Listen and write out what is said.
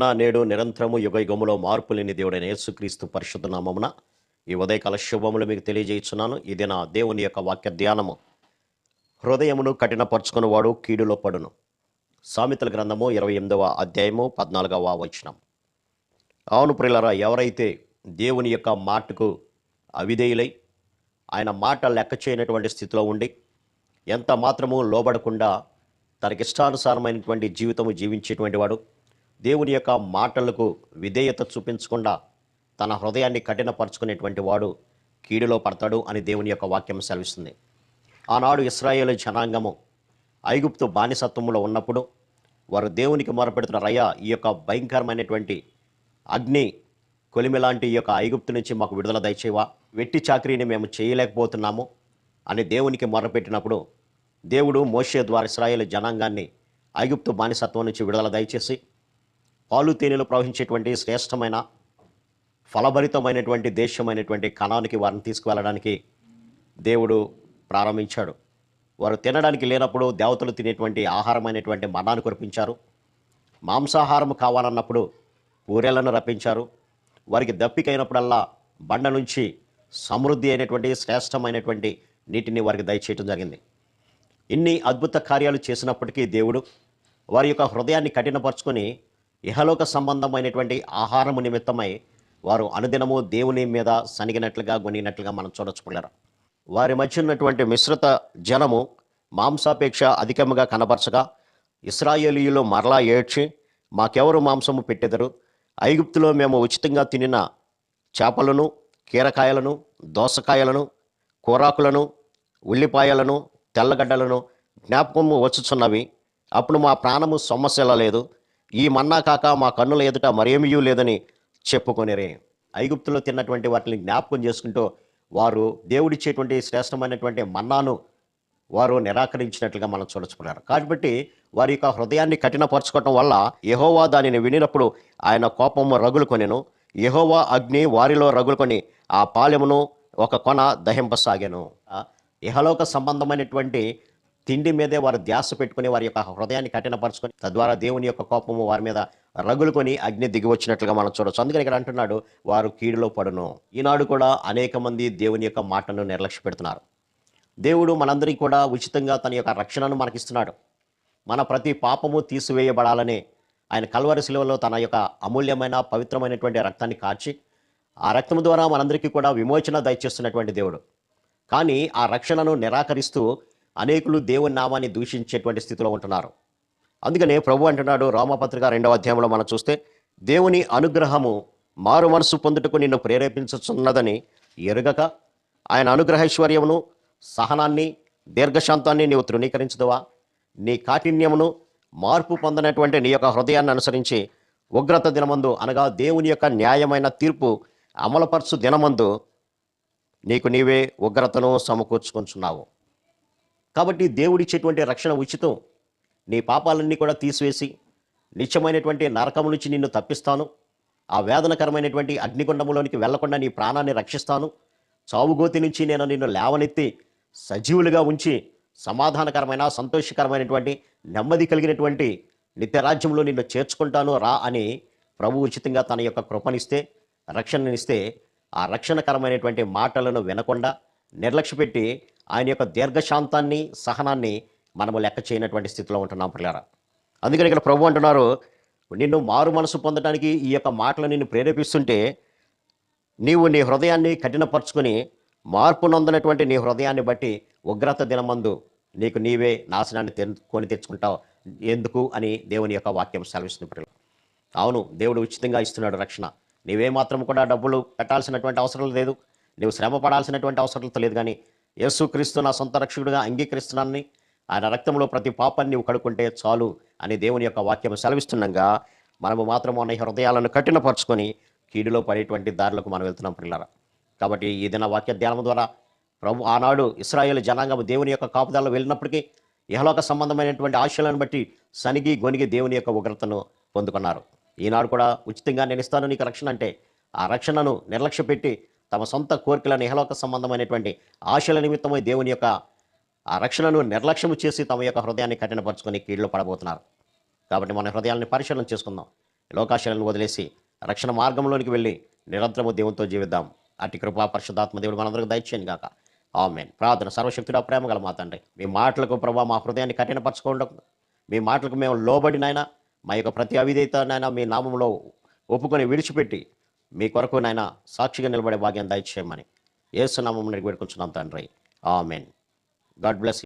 నిన్న నేడు నిరంతరము యుగయుగములో మార్పు లేని దేవుడైన యేసుక్రీస్తు పరిశుద్ధ నామమున ఈ ఉదయకాల శుభములు మీకు తెలియజేస్తున్నాను ఇది నా దేవుని యొక్క వాక్య ధ్యానము. హృదయమును కఠినపరుచుకుని వాడు కీడులో పడును. సామెతల గ్రంథము ఇరవై ఎనిమిదవ అధ్యాయము పద్నాలుగవ వచనం. అవును ప్రియులరా ఎవరైతే దేవుని యొక్క మాటకు అవిధేయులై ఆయన మాట లెక్క చేయనటువంటి స్థితిలో ఉండి ఎంత మాత్రము లోబడకుండా తనకిష్టానుసారమైనటువంటి జీవితము జీవించేటువంటి వాడు దేవుని యొక్క మాటలకు విధేయత చూపించకుండా తన హృదయాన్ని కఠినపరుచుకునేటువంటి వాడు కీడులో పడతాడు అని దేవుని యొక్క వాక్యం సెలవిస్తుంది. ఆనాడు ఇస్రాయేల్ జనాంగము ఐగుప్తు బానిసత్వంలో ఉన్నప్పుడు వారు దేవునికి మొరపెడుతున్నారయ్యా ఈ యొక్క భయంకరమైనటువంటి అగ్ని కొలిమిలాంటి ఈ యొక్క ఐగుప్తు నుంచి మాకు విడుదల దయచేవా వెట్టి చాకరీని మేము చేయలేకపోతున్నాము అని దేవునికి మొరపెట్టినప్పుడు దేవుడు మోషే ద్వారా ఇస్రాయేల్ జనాంగాన్ని ఐగుప్తు బానిసత్వం నుంచి విడుదల దయచేసి పాలు తేనెలు ప్రవహించేటువంటి శ్రేష్టమైన ఫలభరితమైనటువంటి దేశమైనటువంటి కణానికి వారిని తీసుకువెళ్ళడానికి దేవుడు ప్రారంభించాడు. వారు తినడానికి లేనప్పుడు దేవతలు తినేటువంటి ఆహారమైనటువంటి మన్నాను కురిపించారు. మాంసాహారం కావాలన్నప్పుడు ఊరేళ్ళను రప్పించారు. వారికి దప్పికైనప్పుడల్లా బండ నుంచి సమృద్ధి అయినటువంటి శ్రేష్టమైనటువంటి నీటిని వారికి దయచేయటం జరిగింది. ఇన్ని అద్భుత కార్యాలు చేసినప్పటికీ దేవుడు వారి యొక్క హృదయాన్ని కఠినపరుచుకొని ఇహలోక సంబంధమైనటువంటి ఆహారము నిమిత్తమై వారు అనుదినము దేవుని మీద సనిగినట్లుగా గొనిగినట్లుగా మనం చూడచ్చుకున్నారు వారి మధ్య ఉన్నటువంటి మిశ్రిత జనము మాంసాపేక్ష అధికముగా కనపరచగా ఇస్రాయేలీయులు మరలా ఏడ్చి మాకెవరు మాంసము పెట్టెదరు? ఐగుప్తులో మేము ఉచితంగా తినిన చేపలను కీరకాయలను దోసకాయలను కూరాకులను ఉల్లిపాయలను తెల్లగడ్డలను జ్ఞాపకము వచ్చుచున్నవి. అప్పుడు మా ప్రాణము సమస్యల లేదు ఈ మన్నా కాక మా కన్నుల ఎదుట మరేమీ లేదని చెప్పుకొనిరే. ఐగుప్తులో తిన్నటువంటి వాటిని జ్ఞాపకం చేసుకుంటూ వారు దేవుడిచ్చేటువంటి శ్రేష్టమైనటువంటి మన్నాను వారు నిరాకరించినట్లుగా మనం చూడచుకున్నారు కాబట్టి వారి యొక్క హృదయాన్ని కఠినపరచుకోవటం వల్ల యహోవా దానిని వినినప్పుడు ఆయన కోపము రగులుకొనెను. యహోవా అగ్ని వారిలో రగులుకొని ఆ పాలెమును ఒక కొన దహింపసాగాను. ఇహలోక సంబంధమైనటువంటి తిండి మీదే వారు ధ్యాస పెట్టుకుని వారి యొక్క హృదయాన్ని కఠినపరచుకొని తద్వారా దేవుని యొక్క కోపము వారి మీద రగులుకొని అగ్ని దిగి వచ్చినట్లుగా మనం చూడొచ్చు. అందుకని ఇక్కడ అంటున్నాడు వారు కీడులో పడును. ఈనాడు కూడా అనేక మంది దేవుని యొక్క మాటను నిర్లక్ష్య పెడుతున్నారు. దేవుడు మనందరికీ కూడా ఉచితంగా తన యొక్క రక్షణను మనకిస్తున్నాడు. మన ప్రతి పాపము తీసివేయబడాలని ఆయన కల్వరి శిలువలో తన యొక్క అమూల్యమైన పవిత్రమైనటువంటి రక్తాన్ని కార్చి ఆ రక్తము ద్వారా మనందరికీ కూడా విమోచన దయచేస్తున్నటువంటి దేవుడు. కానీ ఆ రక్షణను నిరాకరిస్తూ అనేకులు దేవుని నామాన్ని దూషించేటువంటి స్థితిలో ఉంటున్నారు. అందుకనే ప్రభు అంటున్నాడు రామపత్రిక రెండవ అధ్యాయంలో మనం చూస్తే దేవుని అనుగ్రహము మారు మనసు పొందుటకు నిన్ను ప్రేరేపించుచున్నదని ఎరుగక ఆయన అనుగ్రహైశ్వర్యమును సహనాన్ని దీర్ఘశాంతాన్ని నీవు తృణీకరించదువా? నీ కాఠిన్యమును మార్పు పొందినటువంటి నీ యొక్క హృదయాన్ని అనుసరించి ఉగ్రత దినమందు అనగా దేవుని యొక్క న్యాయమైన తీర్పు అమలుపరచు దినమందు నీకు నీవే ఉగ్రతను సమకూర్చుకుంటున్నావు కాబట్టి దేవుడిచ్చేటువంటి రక్షణ ఉచితం. నీ పాపాలన్నీ కూడా తీసివేసి నిత్యమైనటువంటి నరకము నుంచి నిన్ను తప్పిస్తాను. ఆ వేదనకరమైనటువంటి అగ్నిగుండములోనికి వెళ్ళకుండా నీ ప్రాణాన్ని రక్షిస్తాను. చావుగోతి నుంచి నేను నిన్ను లేవనెత్తి సజీవులుగా ఉంచి సమాధానకరమైన సంతోషకరమైనటువంటి నెమ్మది కలిగినటువంటి నిత్యరాజ్యంలో నిన్ను చేర్చుకుంటాను. రా అని ప్రభు ఉచితంగా తన యొక్క కృపనిస్తే రక్షణనిస్తే ఆ రక్షణకరమైనటువంటి మాటలను వినకుండా నిర్లక్ష్యపెట్టి ఆయన యొక్క దీర్ఘశాంతాన్ని సహనాన్ని మనము లెక్క చేయనటువంటి స్థితిలో ఉంటున్నాం పిల్లరా అందుకని ఇక్కడ ప్రభు అంటున్నారు నిన్ను మారు మనసు పొందడానికి ఈ యొక్క మాటలు నిన్ను ప్రేరేపిస్తుంటే నీవు నీ హృదయాన్ని కఠినపరుచుకొని మార్పు నొందినటువంటి నీ హృదయాన్ని బట్టి ఉగ్రత దినమందు నీకు నీవే నాశనాన్ని తె కొని తెచ్చుకుంటావు. ఎందుకు? అని దేవుని యొక్క వాక్యం సెలవిస్తుంది పిల్లలు అవును దేవుడు ఉచితంగా ఇస్తున్నాడు రక్షణ. నీవే మాత్రం కూడా డబ్బులు పెట్టాల్సినటువంటి అవసరం లేదు. నీవు శ్రమ పడాల్సినటువంటి అవసరం లేదు కానీ యేసుక్రీస్తు నా సొంత రక్షకుడిగా అంగీకరిస్తున్నానని ఆయన రక్తంలో ప్రతి పాపాన్ని నీవు కడుక్కుంటే చాలు అని దేవుని యొక్క వాక్యం సెలవిస్తుండగా మనము మాత్రం మన హృదయాలను కఠినపరుచుకొని కీడులో పడేటువంటి దారులకు మనం వెళ్తున్నాం పిల్లరా కాబట్టి ఈ దిన వాక్య ధ్యానం ద్వారా ప్రభు ఆనాడు ఇస్రాయేల్ జనాంగం దేవుని యొక్క కాపుదలలో వెళ్ళినప్పటికీ ఇహలోక సంబంధమైనటువంటి ఆశలను బట్టి సనిగి గొనిగి దేవుని యొక్క ఉగ్రతను పొందుకున్నారు. ఈనాడు కూడా ఉచితంగా నేను ఇస్తాను నీకు రక్షణ అంటే ఆ రక్షణను నిర్లక్ష్య పెట్టి తమ సొంత కోరికలను ఇహలోక సంబంధమైనటువంటి ఆశల నిమిత్తమై దేవుని యొక్క ఆ రక్షణను నిర్లక్ష్యం చేసి తమ యొక్క హృదయాన్ని కఠినపరుచుకొని కీడులో పడబోతున్నారు. కాబట్టి మన హృదయాన్ని పరిశీలన చేసుకుందాం. లోకాశలను వదిలేసి రక్షణ మార్గంలోనికి వెళ్ళి నిరంతరము దేవునితో జీవిద్దాం. అటు కృపా పరిశుద్ధాత్మ దేవుడు మనందరికి దయచేయండి గాక. ఆమెన్. ప్రార్థన సర్వశక్తుడా ప్రేమ గల మా తండ్రి మీ మాటలకు ప్రభా మా హృదయాన్ని కఠినపరచుకోండి మీ మాటలకు మేము లోబడినైనా మా యొక్క ప్రతి అవిధేయతనైనా మీ నామంలో ఒప్పుకొని విడిచిపెట్టి మీ కొరకు నాయన సాక్షిగా నిలబడే భాగ్యం దయచేయమని ఏసునామం వేడుకుంటున్నాం తండ్రి. ఆమెన్. God bless